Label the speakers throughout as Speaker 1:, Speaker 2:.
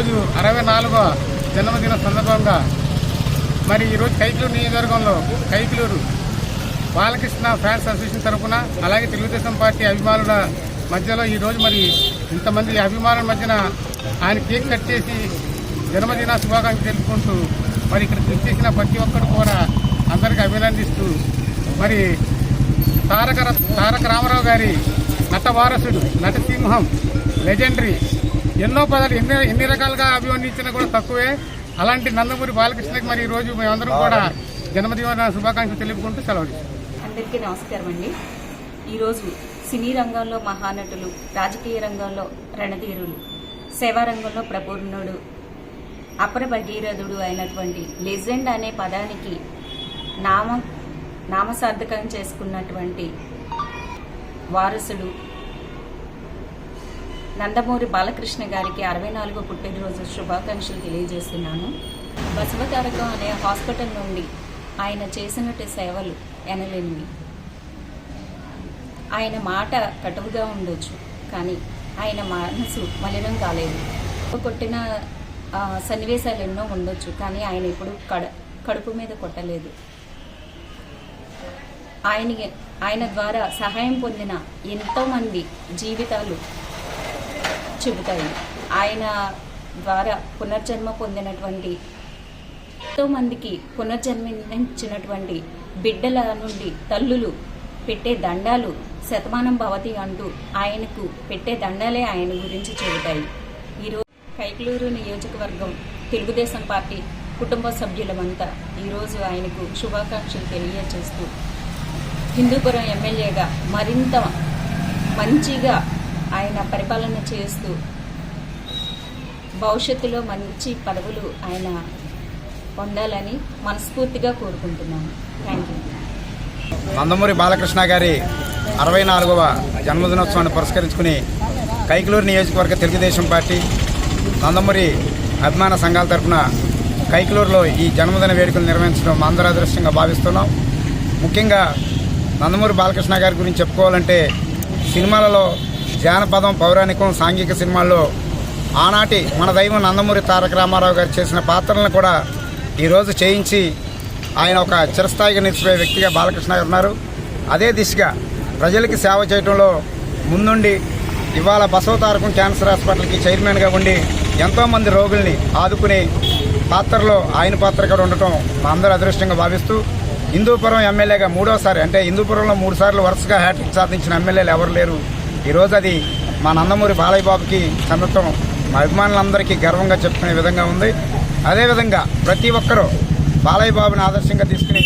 Speaker 1: ఈరోజు అరవై నాలుగో జన్మదిన సందర్భంగా మరి ఈరోజు కైకిలూరు నియోజకవర్గంలో కైకిలూరు బాలకృష్ణ ఫ్యాన్స్ అసోసియేషన్ తరఫున అలాగే తెలుగుదేశం పార్టీ అభిమానుల మధ్యలో ఈరోజు మరి ఇంతమంది అభిమానుల మధ్యన ఆయన కేక్ కట్ చేసి జన్మదిన శుభాకాంక్షలు తెలుపుకుంటూ మరి ఇక్కడ చేసిన ప్రతి ఒక్కరు కూడా అందరికీ అభినందిస్తూ మరి తారక తారక రామారావు గారి నటవారసుడు నటసింహం లెజెండరీ ఎన్నో పదాలు ఎన్ని ఎన్ని రకాలుగా అభివర్ణించినా కూడా తక్కువే. అలాంటి నందమూరి బాలకృష్ణకి మరి ఈ రోజు మేమందరం కూడా జన్మదిన శుభాకాంక్షలు తెలుపుకుంటూ సెలవు.
Speaker 2: అందరికీ నమస్కారం అండి. ఈరోజు సినీ రంగంలో మహానటులు రాజకీయ రంగంలో రణధీరులు సేవా రంగంలో ప్రపూర్ణుడు అపర భగీరథుడు అయినటువంటి లెజెండ్ అనే పదానికి నామ నామసార్థకం చేసుకున్నటువంటి వారసుడు నందమూరి బాలకృష్ణ గారికి అరవై నాలుగో పుట్టినరోజు శుభాకాంక్షలు తెలియజేస్తున్నాను. బసవతారకం అనే హాస్పిటల్ నుండి ఆయన చేసినట్టు సేవలు ఎనలేనివి. ఆయన మాట కటువుగా ఉండొచ్చు కానీ ఆయన మనసు మలినం కాలేదు. కొట్టిన సన్నివేశాలు ఎన్నో ఉండొచ్చు కానీ ఆయన ఎప్పుడు కడ కడుపు మీద కొట్టలేదు. ఆయన ఆయన ద్వారా సహాయం పొందిన ఎంతోమంది జీవితాలు చెబుతాయి. ఆయన ద్వారా పునర్జన్మ పొందినటువంటి ఎంతో మందికి పునర్జన్మించినటువంటి బిడ్డల నుండి తల్లులు పెట్టే దండాలు శతమానం భవతి అంటూ ఆయనకు పెట్టే దండాలే ఆయన గురించి చెబుతాయి. ఈరోజు కైకలూరు నియోజకవర్గం తెలుగుదేశం పార్టీ కుటుంబ సభ్యులమంతా ఈరోజు ఆయనకు శుభాకాంక్షలు తెలియజేస్తూ హిందూపురం ఎమ్మెల్యేగా మరింత మంచిగా ఆయన పరిపాలన చేస్తూ భవిష్యత్తులో మంచి పదవులు ఆయన పొందాలని మనస్ఫూర్తిగా కోరుకుంటున్నాను. థ్యాంక్ యూ
Speaker 3: నందమూరి బాలకృష్ణ గారి అరవై నాలుగవ జన్మదినోత్సవాన్ని పురస్కరించుకుని కైకలూరు నియోజకవర్గ తెలుగుదేశం పార్టీ నందమూరి అభిమాన సంఘాల తరఫున కైకలూరులో ఈ జన్మదిన వేడుకలు నిర్వహించడం మా అదృష్టంగా భావిస్తున్నాం. ముఖ్యంగా నందమూరి బాలకృష్ణ గారి గురించి చెప్పుకోవాలంటే సినిమాలలో జానపదం పౌరాణికం సాంఘిక సినిమాల్లో ఆనాటి మన దైవం నందమూరి తారక రామారావు గారు చేసిన పాత్రలను కూడా ఈరోజు చేయించి ఆయన ఒక చిరస్థాయిగా నిలిచిపోయే వ్యక్తిగా బాలకృష్ణ గారు ఉన్నారు. అదే దిశగా ప్రజలకి సేవ చేయడంలో ముందుండి ఇవాళ బసవతారకం క్యాన్సర్ హాస్పిటల్కి చైర్మన్గా ఉండి ఎంతోమంది రోగుల్ని ఆదుకునే పాత్రలో ఆయన పాత్ర కూడా ఉండటం మా అందరూ అదృష్టంగా భావిస్తూ హిందూపురం ఎమ్మెల్యేగా మూడోసారి అంటే హిందూపురంలో మూడు సార్లు వరుసగా హ్యాట్రిక్ సాధించిన ఎమ్మెల్యేలు ఎవరు లేరు? ఈరోజు అది మా నందమూరి బాలయ్య బాబుకి చెందటం మా అభిమానులందరికీ గర్వంగా చెప్పుకునే విధంగా ఉంది. అదేవిధంగా ప్రతి ఒక్కరూ బాలయ్య బాబుని ఆదర్శంగా తీసుకుని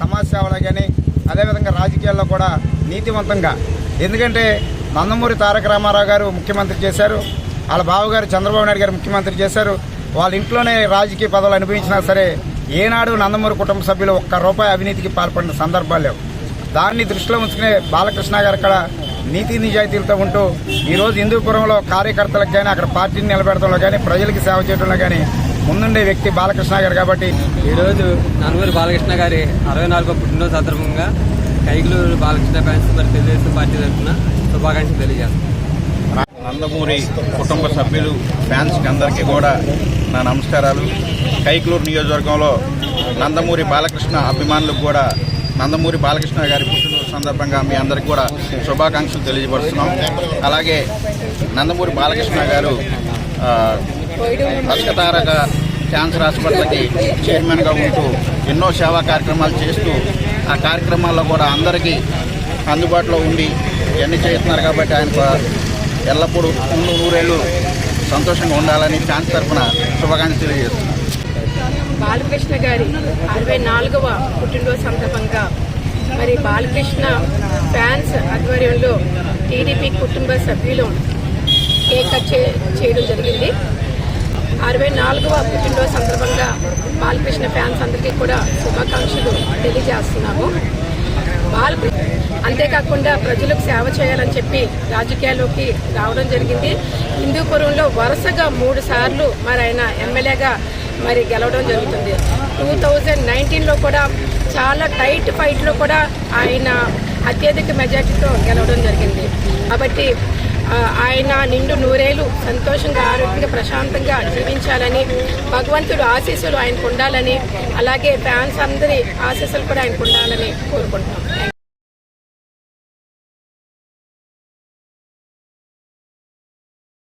Speaker 3: సమాజ సేవలో కానీ అదేవిధంగా రాజకీయాల్లో కూడా నీతివంతంగా ఎందుకంటే నందమూరి తారక రామారావు గారు ముఖ్యమంత్రి చేశారు. వాళ్ళ బావగారు చంద్రబాబు నాయుడు గారు ముఖ్యమంత్రి చేశారు. వాళ్ళ ఇంట్లోనే రాజకీయ పదవులు అనుభవించినా సరే ఏనాడు నందమూరి కుటుంబ సభ్యులు ఒక్క రూపాయి అవినీతికి పాల్పడిన సందర్భాలు లేవు. దాన్ని దృష్టిలో ఉంచుకునే బాలకృష్ణ గారు అక్కడ నీతి నిజాయితీలతో ఉంటూ ఈరోజు హిందూపురంలో కార్యకర్తలకు కానీ అక్కడ పార్టీని నిలబెడతంలో కానీ ప్రజలకి సేవ చేయడంలో కానీ ముందుండే వ్యక్తి బాలకృష్ణ గారు కాబట్టి
Speaker 4: ఈరోజు నందమూరి బాలకృష్ణ గారి అరవై నాలుగో పుట్టినరోజు సందర్భంగా కైగులూరు బాలకృష్ణ ఫ్యాన్స్ మరి తెలుగుదేశం పార్టీ తరఫున శుభాకాంక్షలు తెలియజేస్తాను
Speaker 5: నందమూరి కుటుంబ సభ్యులు ఫ్యాన్స్కి అందరికీ కూడా నా నమస్కారాలు. కైకలూరు నియోజకవర్గంలో నందమూరి బాలకృష్ణ అభిమానులకు కూడా నందమూరి బాలకృష్ణ గారి పుట్టినరోజు సందర్భంగా మీ అందరికీ కూడా శుభాకాంక్షలు తెలియజపరుస్తున్నాం అలాగే నందమూరి బాలకృష్ణ గారు ఆ, క్యాన్సర్ హాస్పిటల్కి చైర్మన్గా ఉంటూ ఎన్నో సేవా కార్యక్రమాలు చేస్తూ ఆ కార్యక్రమాల్లో కూడా అందరికీ అందుబాటులో ఉండి ఇవన్నీ చేస్తున్నారు కాబట్టి ఆయన ఎల్లప్పుడూ ముందు నూరేళ్ళు సంతోషంగా ఉండాలని ఛాన్స్ తరఫున శుభాకాంక్షలు తెలియజేస్తున్నాను
Speaker 6: బాలకృష్ణ గారి అరవై నాలుగవ పుట్టినరోజు సందర్భంగా మరి బాలకృష్ణ ఫ్యాన్స్ ఆధ్వర్యంలో టీడీపీ కుటుంబ సభ్యులు కేక్ కట్ చేయడం జరిగింది. అరవై నాలుగవ పుట్టినరోజు సందర్భంగా బాలకృష్ణ ఫ్యాన్స్ అందరికీ కూడా శుభాకాంక్షలు తెలియజేస్తున్నాము. బాలకృష్ణ అంతేకాకుండా ప్రజలకు సేవ చేయాలని చెప్పి రాజకీయాల్లోకి రావడం జరిగింది. హిందూపురంలో వరుసగా మూడు సార్లు మరి ఆయన ఎమ్మెల్యేగా మరి గెలవడం జరుగుతుంది. టూ థౌజండ్ నైన్టీన్లో కూడా చాలా టైట్ ఫైట్లో కూడా ఆయన అత్యధిక మెజార్టీతో గెలవడం జరిగింది. కాబట్టి ఆయన నిండు నూరేలు సంతోషంగా ఆరోగ్యంగా ప్రశాంతంగా జీవించాలని భగవంతుడు ఆశీస్సులు ఆయనకు ఉండాలని అలాగే ఫ్యాన్స్ అందరి ఆశీస్సులు కూడా ఆయనకు ఉండాలని కోరుకుంటున్నాం.